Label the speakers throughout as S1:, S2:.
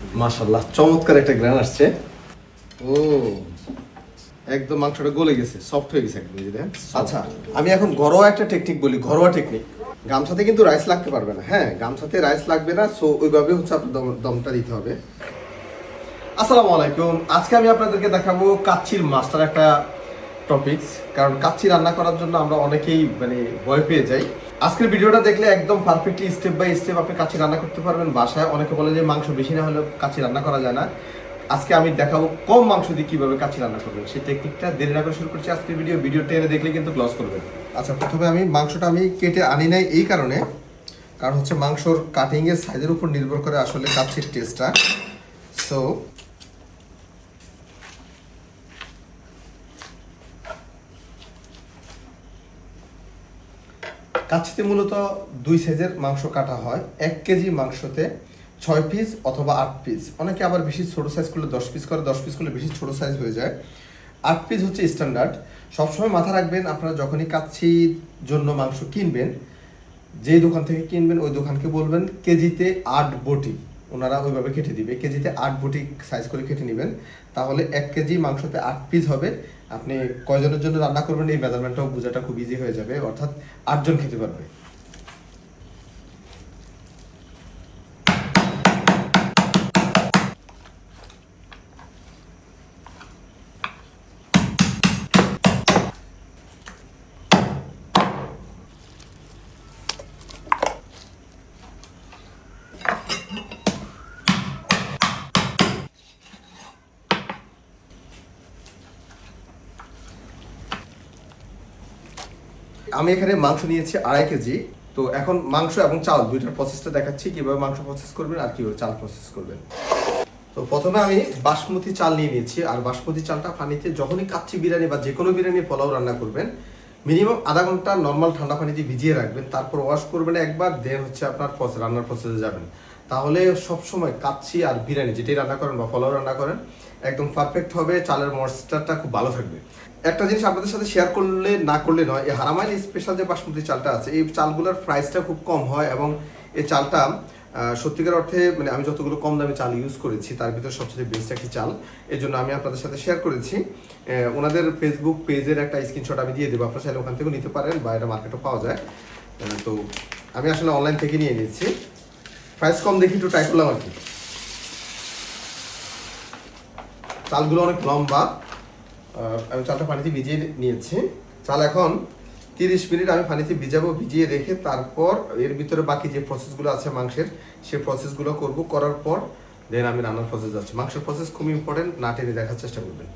S1: মাশাল্লাহ চমৎকার একটা গ্রান আসছে। ও একদম মাংসটা গলে গেছে সফট হয়ে গেছে একদম দেখেন। আচ্ছা আমি এখন ঘরোয়া একটা টেকনিক বলি ঘরোয়া টেকনিক গামছাতে কিন্তু রাইস লাগতে পারবে না হ্যাঁ গামছাতে রাইস লাগবে না সো ওইভাবে হচ্ছে আপনার দম- দমটা দিতে হবে। আসসালামু আলাইকুম আজকে আমি আপনাদেরকে দেখাবো কাচ্চির মাস্টার একটা টপিকস কারণ কাচ্চি রান্না করার জন্য আমরা অনেকেই মানে ভয় পেয়ে যাই। আজকের ভিডিওটা দেখলে একদম পারফেক্টলি স্টেপ বাই স্টেপ আপনি কাচ্চি রান্না করতে পারবেন। বাসায় অনেকে বলে যে মাংস বেশি না হলে কাচ্চি রান্না করা যায় না। আজকে আমি দেখাবো কম মাংস দিয়ে কীভাবে কাচ্চি রান্না করবেন। সেই টেকনিকটা দেরি করে শুরু করছি আজকের ভিডিও ভিডিও টেনে দেখলে কিন্তু ক্লস করবেন। আচ্ছা প্রথমে আমি মাংসটা আমি কেটে আনি নাই এই কারণে। কারণ হচ্ছে মাংসর কাটিংয়ের সাইজের উপর নির্ভর করে আসলে কাচ্চির টেস্টটা সো কাচ্চিতে মূলত দুই সাইজের মাংস কাটা হয়। এক কেজি মাংসতে ছয় পিস অথবা আট পিস অনেকে আবার বেশি ছোটো সাইজ করলে দশ পিস করে, দশ পিস করলে বেশি ছোটো সাইজ হয়ে যায়। আট পিস হচ্ছে স্ট্যান্ডার্ড সবসময় মাথা রাখবেন, আপনারা যখনই কাচ্ছির জন্য মাংস কিনবেন, যেই দোকান থেকে কিনবেন, ওই দোকানকে বলবেন কেজিতে আট বটি। ওনারা ওইভাবে কেটে দিবে। কেজিতে আট বুটি সাইজ করে কেটে নেবেন। তাহলে এক কেজি মাংসতে আট পিস হবে। আপনি কয়জনের জন্য রান্না করবেন এই মেজারমেন্টটাও বোঝাটা খুব ইজি হয়ে যাবে। অর্থাৎ আটজন খেতে পারবে। আমি এখানে মাংস নিয়েছি আড়াই কেজি। তো এখন মাংস এবং চাল দুইটার প্রসেসটা দেখাচ্ছি, কীভাবে মাংস প্রসেস করবেন আর কীভাবে চাল প্রসেস করবেন। তো প্রথমে আমি বাসমতি চাল নিয়ে নিয়েছি, আর বাসমতি চালটা পানিতে যখনই কাচ্চি বিরিয়ানি বা যে কোনো বিরিয়ানি পোলাও রান্না করবেন, মিনিমাম আধা ঘণ্টা নর্মাল ঠান্ডা পানিতে ভিজিয়ে রাখবেন, তারপর ওয়াশ করবেন একবার দেন হচ্ছে আপনার রান্নার প্রসেসে যাবেন। তাহলে সবসময় কাচ্চি আর বিরিয়ানি যেটাই রান্না করেন বা পোলাও রান্না করেন, একদম পারফেক্ট হবে, চালের ময়েশ্চারটা খুব ভালো থাকবে। একটা জিনিস আপনাদের সাথে শেয়ার করলে, না করলে নয়, এই হারামাইল স্পেশাল যে বাসমতি চালটা আছে, এই চালগুলোর প্রাইসটা খুব কম হয় এবং এই চালটা সত্যিকার অর্থে মানে আমি যতগুলো কম দামি চাল ইউজ করেছি, তার ভিতরে সবচেয়ে বেস্ট একটি চাল। এই জন্য আমি আপনাদের সাথে শেয়ার করেছি। ওনাদের ফেসবুক পেজের একটা স্ক্রিনশট আমি দিয়ে দেবো, আপনারা চাইলে ওখান থেকেও নিতে পারেন বা এটা মার্কেটও পাওয়া যায়। তো আমি আসলে অনলাইন থেকে নিয়ে নিয়েছি। প্রাইস কম দেখি একটু ট্রাই করলাম আর কি। চালগুলো অনেক লম্বা। আমি চালটা পানিতে ভিজিয়ে নিয়েছি। চাল এখন তিরিশ মিনিট আমি পানিতে ভিজাবো, ভিজিয়ে রেখে তারপর এর ভিতরে বাকি যে প্রসেসগুলো আছে মাংসের, সেই প্রসেসগুলো করব। করার পর দেন আমি রান্নার প্রসেস যাচ্ছি। মাংসের প্রসেস খুব ইম্পর্টেন্ট না টেনে দেখার চেষ্টা করবেন।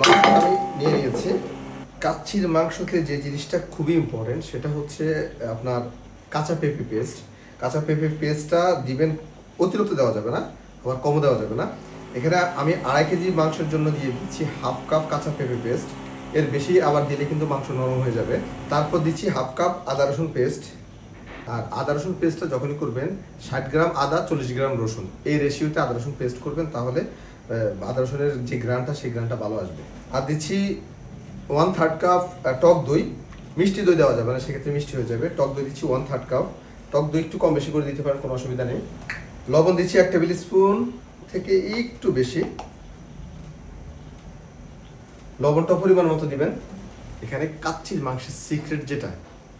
S1: মাংস আমি নিয়ে নিয়েছি। কাচ্ছির মাংসতে যে জিনিসটা খুবই ইম্পর্টেন্ট সেটা হচ্ছে আপনার কাঁচা পেঁপে পেস্ট কাঁচা পেঁপে পেস্টটা দিবেন, অতিরিক্ত দেওয়া যাবে না, আবার কমও দেওয়া যাবে না। এখানে আমি আড়াই কেজি মাংসের জন্য দিয়ে দিচ্ছি হাফ কাপ কাঁচা পেঁপে পেস্ট। এর বেশি আবার দিলে কিন্তু মাংস নরম হয়ে যাবে। তারপর দিচ্ছি হাফ কাপ আদা রসুন পেস্ট। আর আদা রসুন পেস্টটা যখনই করবেন, ষাট গ্রাম আদা, চল্লিশ গ্রাম রসুন। এই রেশিওতে আদা রসুন পেস্ট করবেন, তাহলে আদা রসুনের যে গ্রানটা, সেই গ্রানটা ভালো আসবে। আর দিচ্ছি ওয়ান থার্ড কাপ টক দই। মিষ্টি দই দেওয়া যাবে না, সেক্ষেত্রে মিষ্টি হয়ে যাবে। টক দই দিচ্ছি ওয়ান থার্ড কাপ টক দই একটু কম বেশি করে দিতে পারেন, কোনো অসুবিধা নেই। লবণ দিচ্ছি এক টেবিল স্পুন। থেকে একটু বেশি লবণটা পরিমাণ মতো দিবেন। এখানে কাচ্চির মাংসের সিক্রেট যেটা,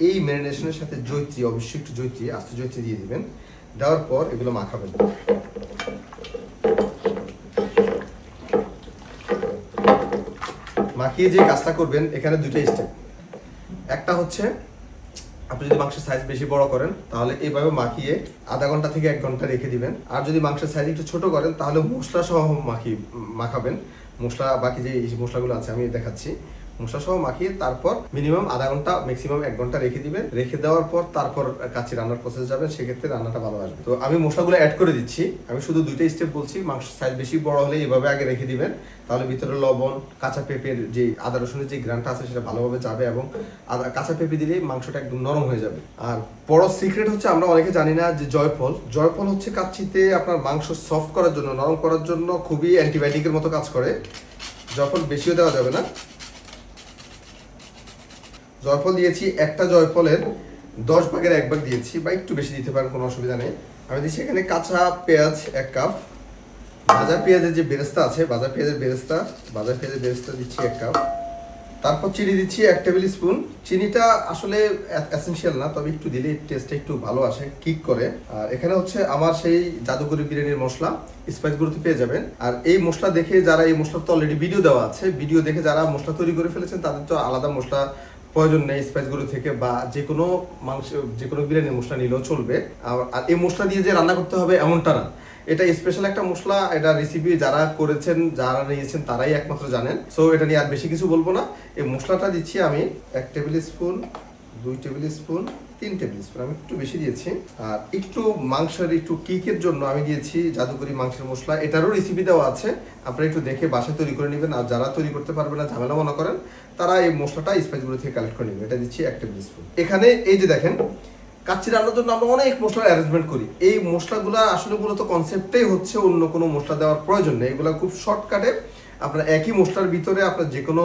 S1: এই ম্যারিনেশনের সাথে জৈত্রী, অবশ্যই একটু জৈত্রী, আস্তে জৈত্রী দিয়ে দিবেন। দেওয়ার পর এগুলো মাখাবেন। মাখিয়ে যে কাজটা করবেন, এখানে দুটো স্টেপ একটা হচ্ছে আপনি যদি মাংসের সাইজ বেশি বড় করেন, তাহলে এইভাবে মাখিয়ে আধা ঘণ্টা থেকে এক ঘণ্টা রেখে দিবেন। আর যদি মাংসের সাইজ একটু ছোট করেন, তাহলে মশলা সহ মাখি মাখাবেন। মশলা বাকি যে মশলাগুলো আছে, আমি দেখাচ্ছি। মশলা সহ মাখিয়ে তারপর মিনিমাম আধা ঘণ্টা ম্যাক্সিমাম এক ঘণ্টা রেখে দিবেন। রেখে দেওয়ার পর তারপর কাচ্চি রান্নার প্রসেস যাবেন সেক্ষেত্রে রান্নাটা ভালো আসবে। তো আমি মশলাগুলো অ্যাড করে দিচ্ছি। আমি শুধু দুইটা স্টেপ বলছি মাংস সাইজ বেশি বড় হলে এভাবে আগে রেখে দিবেন। তাহলে ভিতরে লবণ, কাঁচা পেঁপের যে আদা রসুনের যে গ্রানটা আছে সেটা ভালোভাবে যাবে এবং আদা, কাঁচা পেঁপে দিলে মাংসটা একদম নরম হয়ে যাবে। আর বড় সিক্রেট হচ্ছে, আমরা অনেকে জানি না যে জয়ফল। জয়ফল হচ্ছে কাচ্চিতে আপনার মাংস সফট করার জন্য, নরম করার জন্য খুবই অ্যান্টিবায়োটিকের মতো কাজ করে। জয়ফল বেশিও দেওয়া যাবে না। জয়ফল দিয়েছি, একটা জয়ফলের দশ ভাগের এক ভাগ দিয়েছি, বা একটু বেশি দিতে পারেন, কোনো অসুবিধা নেই। আমি দিচ্ছি এখানে কাঁচা পেঁয়াজ এক কাপ। ভাজা পেঁয়াজের যে বেরেস্তা আছে ভাজা পেঁয়াজের বেরেস্তা ভাজা পেঁয়াজের বেরেস্তা দিচ্ছি এক কাপ। তারপর চিনি দিচ্ছি এক টেবিল স্পুন। চিনিটা আসলে এসেনশিয়াল না, তবে একটু দিলে টেস্টটা একটু ভালো আসে কিক করে। আর এখানে হচ্ছে আমার সেই জাদুগরি বিরিয়ানির মশলা স্পাইসগুলোতে পেয়ে যাবেন। আর এই মশলা দেখে যারা, এই মশলা তো অলরেডি ভিডিও দেওয়া আছে ভিডিও দেখে যারা মশলা তৈরি করে ফেলেছেন, তাদের তো আলাদা মশলা প্রয়োজন নেই স্পাইসগুলো থেকে বা যে কোনো মাংস, যে কোনো বিরিয়ানির মশলা নিলেও চলবে। আর- এই মশলা দিয়ে যে রান্না করতে হবে এমনটা না। এটা স্পেশাল একটা মশলা, এটা রেসিপি যারা করেছেন, যারা নিয়েছেন তারাই একমাত্র জানেন। সো এটা নিয়ে আর বেশি কিছু বলব না। এই মশলাটা দিচ্ছি আমি এক টেবিল স্পুন দুই টেবিল স্পুন তিন টেবিল স্পুন আমি একটু বেশি দিয়েছি। আর একটু মাংসের একটু কিকের জন্য আমি দিয়েছি জাদুকরি মাংসের মশলা। এটারও রেসিপি দেওয়া আছে। আপনারা একটু দেখে বাসায় তৈরি করে নেবেন। আর যারা তৈরি করতে পারবে না, ঝামেলা মনে করেন, তারা এই মশলাটা স্পাইসগুলো থেকে কালেক্ট করে নেবেন। এটা দিচ্ছি এক টেবিল স্পুন এখানে এই যে দেখেন, কাচ্চি রান্নার জন্য আমরা অনেক মশলার অ্যারেঞ্জমেন্ট করি। এই মশলাগুলো আসলে মূলত কনসেপ্টেই হচ্ছে অন্য কোনো মশলা দেওয়ার প্রয়োজন নেই। এগুলো খুব শর্টকাটে আপনার একই মশলার ভিতরে আপনার যে কোনো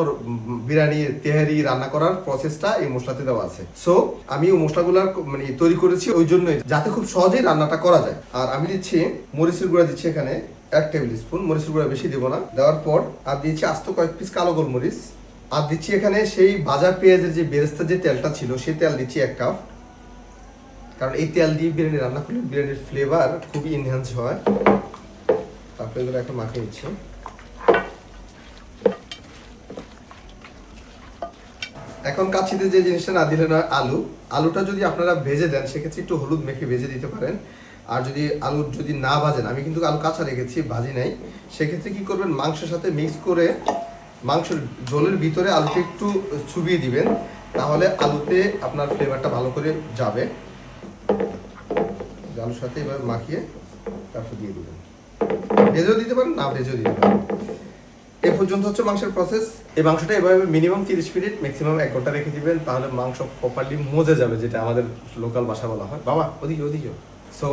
S1: বিরিয়ানি, তেহারি রান্না করার প্রসেসটা এই মশলাতে দেওয়া আছে। সো আমি ওই মশলাগুলো মানে তৈরি করেছি ওই জন্যই, যাতে খুব সহজেই রান্নাটা করা যায়। আর আমি দিচ্ছি মরিচের গুঁড়া দিচ্ছি এখানে এক টেবিল স্পুন মরিচের গুঁড়া বেশি দেবো না। দেওয়ার পর আর দিয়েছি আস্ত কয়েক পিস কালো গোলমরিচ। আর দিচ্ছি এখানে সেই ভাজা পেঁয়াজের যে বেরেস্তার যে তেলটা ছিল, সেই তেল দিচ্ছি এক কাপ কারণ এই তেল দিয়ে বিরিয়ানি রান্না করলে বিরিয়ানির ফ্লেভার খুবই ইনহ্যান্স হয়। তারপরে এগুলো একটা মাখিয়ে নিচ্ছি। এখন কাচ্ছিতে যে জিনিসটা না দিলে না আলু। আলুটা যদি আপনারা ভেজে দেন, সেক্ষেত্রে একটু হলুদ মেখে ভেজে দিতে পারেন। আর যদি আলু যদি না ভাজেন, আমি কিন্তু আলু কাঁচা রেখেছি, ভাজি নাই। সেক্ষেত্রে কি করবেন, মাংসের সাথে মিক্স করে মাংসের ঝোলের ভিতরে আলুটা একটু চুবিয়ে দিবেন। তাহলে আলুতে আপনার ফ্লেভারটা ভালো করে যাবে। আলুর সাথে এভাবে মাখিয়ে তারপর দিয়ে দেবেন। ভেজেও দিতে পারেন, না ভেজেও দিতে পারেন। এ পর্যন্ত হচ্ছে মাংসের প্রসেস এই মাংসটা এভাবে মিনিমাম তিরিশ মিনিট ম্যাক্সিমাম এক ঘণ্টা রেখে দিবেন, তাহলে মাংস প্রপারলি মজে যাবে, যেটা আমাদের লোকাল ভাষা বলা হয়। বাবা, ওদিকে ওদিকে। সো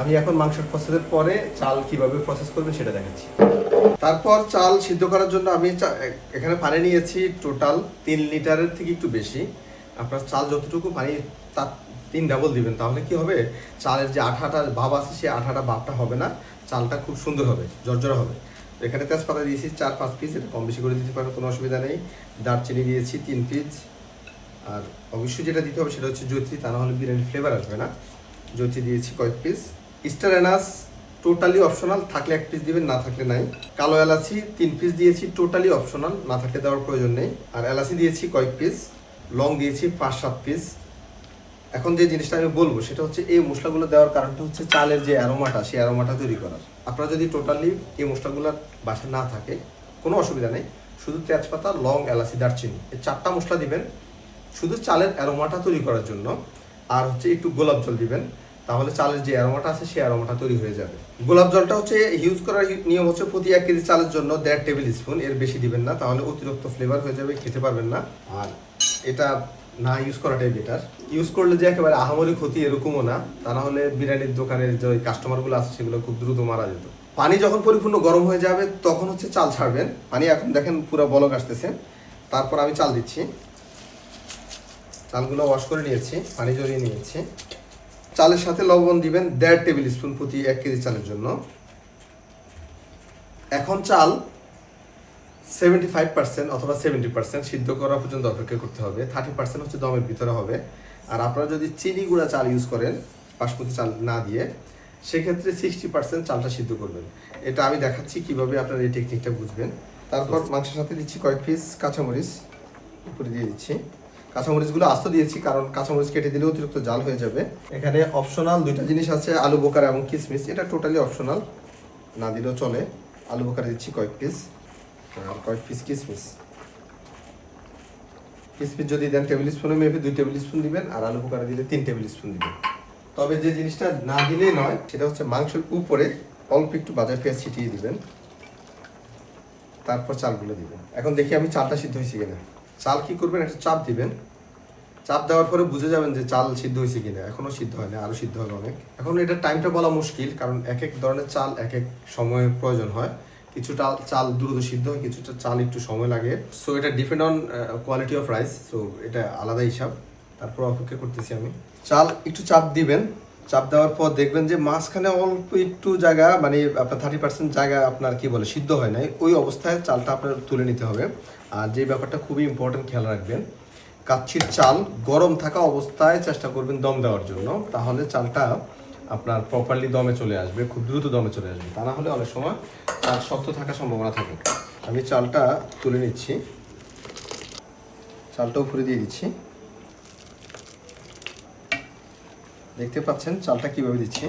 S1: আমি এখন মাংসের প্রসেসের পরে চাল কীভাবে প্রসেস করবে সেটা দেখাচ্ছি। তারপর চাল সিদ্ধ করার জন্য আমি এখানে পানি নিয়েছি টোটাল তিন লিটারের থেকে একটু বেশি। আপনার চাল যতটুকু পানি, তার তিন ডাবল দিবেন। তাহলে কি হবে? চালের যে আঠাটা ভাব আছে সেই আঠাটা ভাবটা হবে না। চালটা খুব সুন্দর হবে জর্জরা হবে। এখানে তেজপাতা দিয়েছি, চার, পাঁচ পিস এটা কম বেশি করে দিতে পারেন কোনো অসুবিধা নেই। দারচিনি দিয়েছি, তিন পিস আর অবশ্যই যেটা দিতে হবে সেটা হচ্ছে জৈত্রী তা না হলে বিরিয়ানির ফ্লেভার আসবে না। জৈত্রী দিয়েছি কয়েক piece star anise totally optional থাকলে এক পিস দিবেন, না থাকলে নাই। কালো এলাচি, তিন পিস দিয়েছি টোটালি অপশনাল না থাকলে দেওয়ার প্রয়োজন নেই। আর এলাচি দিয়েছি কয়েক পিস লং দিয়েছি পাঁচ, সাত পিস এখন যে জিনিসটা আমি বলব, সেটা হচ্ছে এই মশলাগুলো দেওয়ার কারণটা হচ্ছে চালের যে অ্যারোমাটা সেই অ্যারোমাটা তৈরি করার। আপনারা যদি টোটালি এই মশলাগুলো বাসা না থাকে, কোনো অসুবিধা নেই। শুধু তেজপাতা, লং, এলাচি, দারচিনি, এই চারটা মশলা দিবেন। শুধু চালের অ্যারোমাটা তৈরি করার জন্য। আর হচ্ছে একটু গোলাপ জল দিবেন। তাহলে চালের যে অ্যারোমাটা আছে, সেই অ্যারোমাটা তৈরি হয়ে যাবে। গোলাপ জলটা হচ্ছে ইউজ করার নিয়ম হচ্ছে প্রতি এক কেজি চালের জন্য দেড় টেবিল স্পুন। এর বেশি দিবেন না। তাহলে অতিরিক্ত ফ্লেভার হয়ে যাবে, খেতে পারবেন না। আর এটা না ইউজ করাটাই বেটার ইউজ করলে যে একেবারে আহামরি ক্ষতি এরকমও না। তা না হলে বিরিয়ানির দোকানের যে কাস্টমারগুলো আছে সেগুলো খুব দ্রুত মারা যেত। পানি যখন পরিপূর্ণ গরম হয়ে যাবে তখন হচ্ছে চাল ছাড়বেন। পানি এখন দেখেন পুরো বলক আসতেছে। তারপর আমি চাল দিচ্ছি। চালগুলো ওয়াশ করে নিয়েছি, পানি জড়িয়ে নিয়েছি। চালের সাথে লবণ দিবেন দেড় টেবিল স্পুন প্রতি এক কেজি চালের জন্য। এখন চাল সেভেন্টি ফাইভ পার্সেন্ট অথবা সেভেন্টি পার্সেন্ট সিদ্ধ করা পর্যন্ত অপেক্ষা করতে হবে। থার্টি পার্সেন্ট হচ্ছে দমের ভিতরে হবে। আর আপনারা যদি চিনি গুঁড়া চাল ইউজ করেন, বাসমতি চাল না দিয়ে, সেক্ষেত্রে সিক্সটি পার্সেন্ট চালটা সিদ্ধ করবেন। এটা আমি দেখাচ্ছি কীভাবে আপনারা এই টেকনিকটা বুঝবেন। তারপর মাংসের সাথে দিচ্ছি কয়েক পিস কাঁচামরিচ, উপরে দিয়ে দিচ্ছি। কাঁচামরিচগুলো আস্ত দিয়েছি, কারণ কাঁচামরিচ কেটে দিলে অতিরিক্ত জাল হয়ে যাবে। এখানে অপশনাল দুইটা জিনিস আছে, আলু বোকারা এবং কিসমিস। এটা টোটালি অপশনাল না দিলেও চলে। আলু বোকারা দিচ্ছি কয়েক পিস আর কয়েক পিস কিসমিস? কিসমিস যদি দেন টেবিল স্পুনে মেপে দুই টেবিল স্পুন দিবেন, আর আলু বোকারা দিলে তিন টেবিল স্পুন দিবেন। তবে যে জিনিসটা না দিলেই নয়, সেটা হচ্ছে মাংসের উপরে অল্প একটু বাজার পেঁয়াজ ছিটিয়ে দিবেন। তারপর চালগুলো দিবেন। এখন দেখি আমি চালটা সিদ্ধ হয়েছে কিনা। চাল কি করবেন? একটা চাপ দিবেন। চাপ দেওয়ার পরে বুঝে যাবেন যে চাল সিদ্ধ হয়েছে কিনা। এখনও সিদ্ধ হয়নি আরও সিদ্ধ হবে অনেক। এখন এটা টাইমটা বলা মুশকিল, কারণ এক এক ধরনের চাল এক এক সময় প্রয়োজন হয়। কিছু চাল চাল দ্রুত সিদ্ধ হয় কিছুটা চাল একটু সময় লাগে। সো এটা depend on quality of rice so এটা আলাদা হিসাব। তারপর অপেক্ষা করতেছি আমি। চাল একটু চাপ দিবেন। চাপ দেওয়ার পর দেখবেন যে মাঝখানে অল্প একটু জায়গা মানে আপনার থার্টি পার্সেন্ট জায়গা আপনার কি বলে, সিদ্ধ হয় নাই। ওই অবস্থায় চালটা আপনার তুলে নিতে হবে। আর যে ব্যাপারটা খুবই ইম্পর্টেন্ট খেয়াল রাখবেন, কাচ্ছির চাল গরম থাকা অবস্থায় চেষ্টা করবেন দম দেওয়ার জন্য। তাহলে চালটা আপনার প্রপারলি দমে চলে আসবে, খুব দ্রুত দমে চলে আসবে। তা না হলে অনেক সময় চাল শক্ত থাকার সম্ভাবনা থাকে। আমি চালটা তুলে নিচ্ছি। চালটা উপরে দিয়ে দিচ্ছি। দেখতে পাচ্ছেন চালটা কীভাবে দিচ্ছি?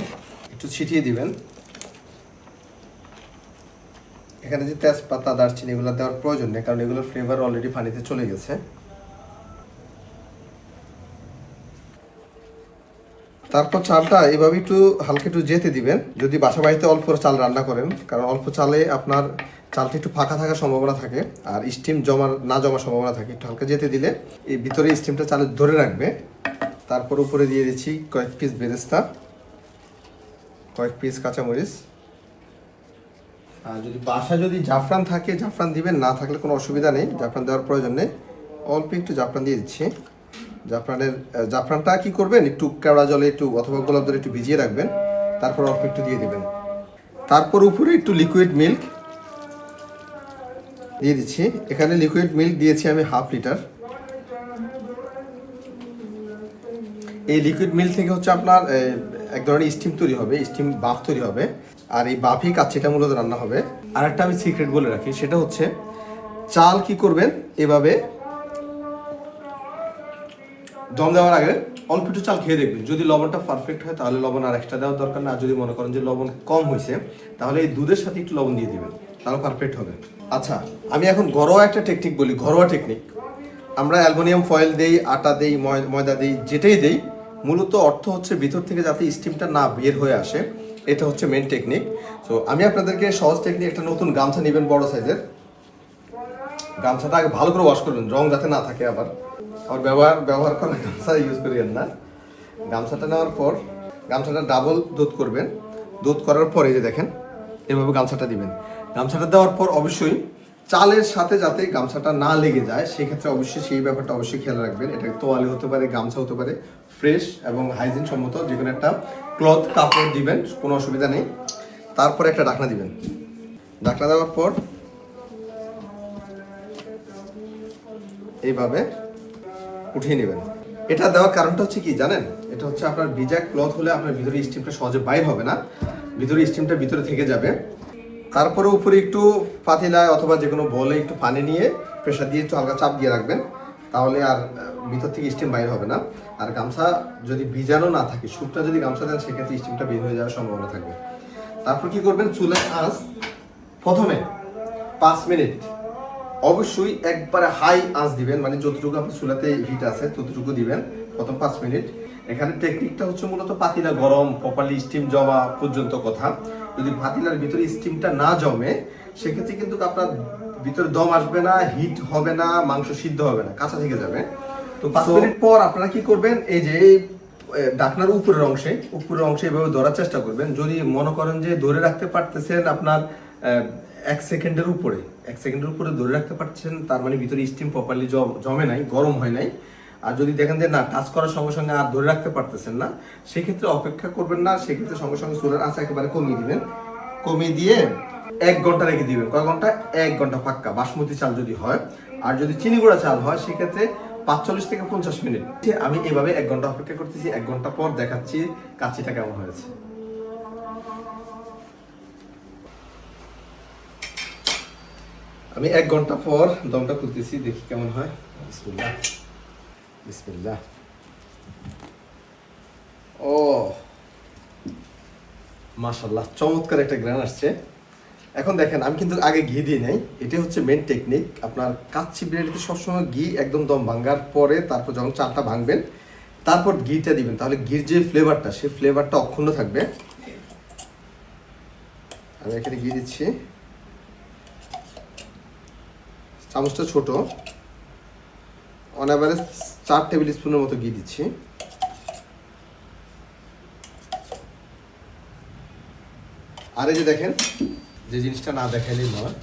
S1: একটু ছিটিয়ে দিবেন। এখানে যে তেজপাতা, দারচিনি এগুলো দেওয়ার প্রয়োজন নেই, কারণ এগুলোর ফ্লেভার অলরেডি পানিতে চলে গেছে। তারপর চালটা এভাবে একটু হালকা একটু যেতে দিবেন। যদি বাসা বাড়িতে অল্প চাল রান্না করেন, কারণ অল্প চালে আপনার চালটা একটু ফাঁকা থাকার সম্ভাবনা থাকে আর স্টিম জমার না জমার সম্ভাবনা থাকে। একটু হালকা যেতে দিলে এই ভিতরে স্টিমটা চালে ধরে রাখবে। তারপর উপরে দিয়ে দিচ্ছি কয়েক পিস বেরেস্তা, কয়েক পিস কাঁচামরিচ। আর যদি বাসা যদি জাফরান থাকে, জাফরান দিবেন, না থাকলে কোনো অসুবিধা নেই। জাফরান দেওয়ার প্রয়োজন নেই। অল্প একটু জাফরান দিয়ে দিচ্ছি। জাফরানের জাফরানটা কি করবেন? একটু কেওড়া জলে একটু অথবা গোলাপ জলে একটু ভিজিয়ে রাখবেন। তারপর অল্প একটু দিয়ে দেবেন। তারপর উপরে একটু লিকুইড মিল্ক দিয়ে দিচ্ছি। এখানে লিকুইড মিল্ক দিয়েছি আমি হাফ লিটার এই লিকুইড মিল্ক থেকে হচ্ছে আপনার এক ধরনের স্টিম তৈরি হবে স্টিম বাফ তৈরি হবে। আর এই বাফই কাচ্ছিটা মূলত রান্না হবে। আর একটা আমি সিক্রেট বলে রাখি, সেটা হচ্ছে চাল কি করবেন? এভাবে দম দেওয়ার আগে অল্প একটু চাল খেয়ে দেখবেন। যদি লবণটা পারফেক্ট হয়, তাহলে লবণ আর এক্সট্রা দেওয়ার দরকার না। যদি মনে করেন যে লবণ কম হয়েছে, তাহলে এই দুধের সাথে একটু লবণ দিয়ে দিবেন। তাহলে পারফেক্ট হবে। আচ্ছা আমি এখন ঘরোয়া একটা টেকনিক বলি, ঘরোয়া টেকনিক আমরা অ্যালুমিনিয়াম ফয়েল দেই, আটা দেই, ময়- ময়দা দেই, যেটাই দেই, মূলত অর্থ হচ্ছে ভিতর থেকে যাতে স্টিমটা না বের হয়ে আসে। এটা হচ্ছে মেন টেকনিক তো আমি আপনাদেরকে সহজ টেকনিক একটা নতুন গামছা নেবেন বড় সাইজের গামছাটা আগে ভালো করে ওয়াশ করবেন রং যাতে না থাকে আবার। আবার ব্যবহার ব্যবহার করা গামছা ইউজ করিয়েন না। গামছাটা নেওয়ার পর, গামছাটা ডাবল দুধ করবেন। দুধ করার পরে যে দেখেন, এভাবে গামছাটা দিবেন। গামছাটা দেওয়ার পর অবশ্যই চালের সাথে যাতে গামছাটা না লেগে যায়, সেক্ষেত্রে অবশ্যই সেই ব্যাপারটা অবশ্যই খেয়াল রাখবেন। এটা তোয়ালে হতে পারে, গামছা হতে পারে ফ্রেশ এবং হাইজিন সম্মত যে কোনো একটা ক্লথ কাপড় দিবেন, কোনো অসুবিধা নেই। তারপরে একটা ডাকনা দিবেন। ডাকনা দেওয়ার পর এইভাবে উঠিয়ে নেবেন। এটা দেওয়ার কারণটা হচ্ছে কি জানেন? এটা হচ্ছে আপনার ভিজা ক্লথ হলে আপনার ভিতরে স্টিমটা সহজে বাইর হবে না। ভিতরে স্টিমটা ভিতরে থেকে যাবে। তারপরে উপরে একটু পাতিলায় অথবা যে কোনো বলে একটু পানি নিয়ে প্রেশার দিয়ে একটু হালকা চাপ দিয়ে রাখবেন। তাহলে আর ভিতর থেকে স্টিম বাইর হবে না। আর গামছা যদি ভিজানো না থাকে স্যুপটা যদি গামছা দেন, সেক্ষেত্রে স্টিমটা বের হয়ে যাওয়ার সম্ভাবনা থাকবে। তারপর কি করবেন? চুলায় আঁচ। প্রথমে পাঁচ মিনিট অবশ্যই একবারে হাই আঁচ দিবেন মানে যতটুকু আপনার চুলাতে হিট আছে ততটুকু দিবেন প্রথম পাঁচ মিনিট। এখানে টেকনিকটা হচ্ছে মূলত পাতিলা গরম প্রপারলি স্টিম জমা পর্যন্ত কথা। যদি পাতিলার ভিতরে স্টিমটা না জমে সেক্ষেত্রে কিন্তু আপনার ভিতরে দম আসবে না হিট হবে না মাংস সিদ্ধ হবে না কাঁচা থেকে যাবে। তো পাঁচ মিনিট পর আপনারা কি করবেন এই যে ডাকনার উপরের অংশে উপরের অংশে এভাবে ধরার চেষ্টা করবেন। যদি মনে করেন যে ধরে রাখতে পারতেছেন আপনার এক সেকেন্ডের উপরে, এক সেকেন্ডের উপরে ধরে রাখতে পারছেন, তার মানে ভিতরে স্টিম প্রপারলি জমে নাই, গরম হয় নাই। আর যদি দেখেন যে না টাচ করার সঙ্গে সঙ্গে আর ধরে রাখতে পারতেছেন না, সেক্ষেত্রে অপেক্ষা করবেন না, সেক্ষেত্রে সঙ্গে সঙ্গে চুলার আঁচ একেবারে কমিয়ে দিবেন। কমিয়ে দিয়ে এক ঘণ্টা রেখে দিবেন। কয় ঘণ্টা? এক ঘণ্টা পাক্কা বাসমতি চাল যদি হয়। আর যদি চিনি গুঁড়া চাল হয়, সেক্ষেত্রে পাঁচচল্লিশ থেকে পঞ্চাশ মিনিট। আমি এভাবে এক ঘণ্টা অপেক্ষা করতেছি, এক ঘণ্টা পর দেখাচ্ছি কাচ্চিটা কেমন হয়েছে। আমি এক ঘণ্টা পর দমটা খুলতেছি দেখি কেমন হয়। বিসমিল্লাহ। বিসমিল্লাহ। ও। মাশাল্লাহ চমৎকার একটা গ্রান আসছে। এখন দেখেন আমি কিন্তু আগে ঘি দিই নাই। এটা হচ্ছে মেন টেকনিক আপনার কাচ্চি বিরিয়ানিতে সবসময় ঘি একদম দম ভাঙ্গার পরে তারপর যখন চালটা ভাঙবেন তারপর ঘিটা দিবেন। তাহলে ঘির যে ফ্লেভারটা সেই ফ্লেভারটা অক্ষুণ্ণ থাকবে। আমি এখানে ঘি দিচ্ছি। চামচটা ছোট। অন অ্যাভারেজ চার টেবিল স্পুনের মতো ঘি দিচ্ছি। আর এই যে দেখেন, যে জিনিসটা না দেখাইলেই নয়,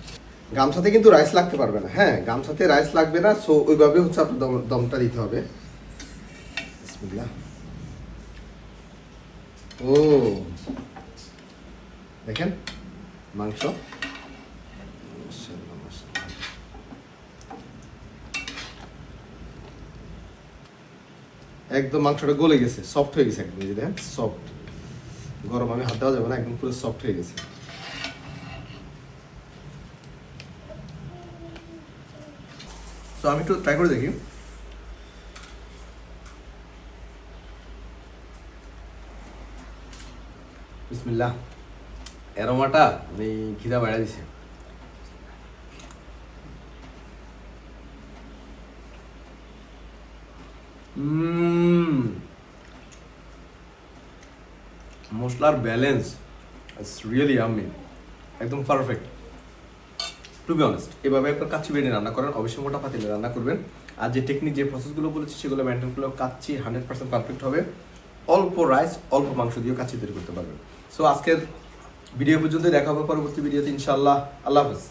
S1: গামছাতে কিন্তু রাইস লাগতে পারবে না। হ্যাঁ গামছাতে রাইস লাগবে না সো ওইভাবে হচ্ছে আপনার দম, দমটা দিতে হবে। ও, দেখেন, মাংস। একদম মাংসটা গলে গেছে সফট হয়ে গেছে একদম এই দেখেন সফট গরম আমি হাত দেওয়া যাবে না একদম পুরো সফট হয়ে গেছে। আমি একটু ট্রাই করে দেখি। বিসমিল্লাহ। মানে খিদা বাড়া দিছে। উম, মশলার ব্যালেন্স ইটস রিয়েলি আমি একদম পারফেক্ট টু বি অনেস্ট এভাবে একবার কাচ্চি বিরিয়ানি রান্না করেন, অবশ্যই মোটা পাতিলে রান্না করবেন। আর যে টেকনিক যে প্রসেসগুলো বলেছি, সেগুলো মেনটেন কাচ্ছি কাচ্চি হান্ড্রেড পার্সেন্ট পারফেক্ট হবে। অল্প রাইস অল্প মাংস দিয়েও কাচ্চি তৈরি করতে পারবেন। সো আজকের ভিডিও পর্যন্ত দেখা হবে পরবর্তী ভিডিওতে ইনশাআল্লাহ। আল্লাহ হাফেজ।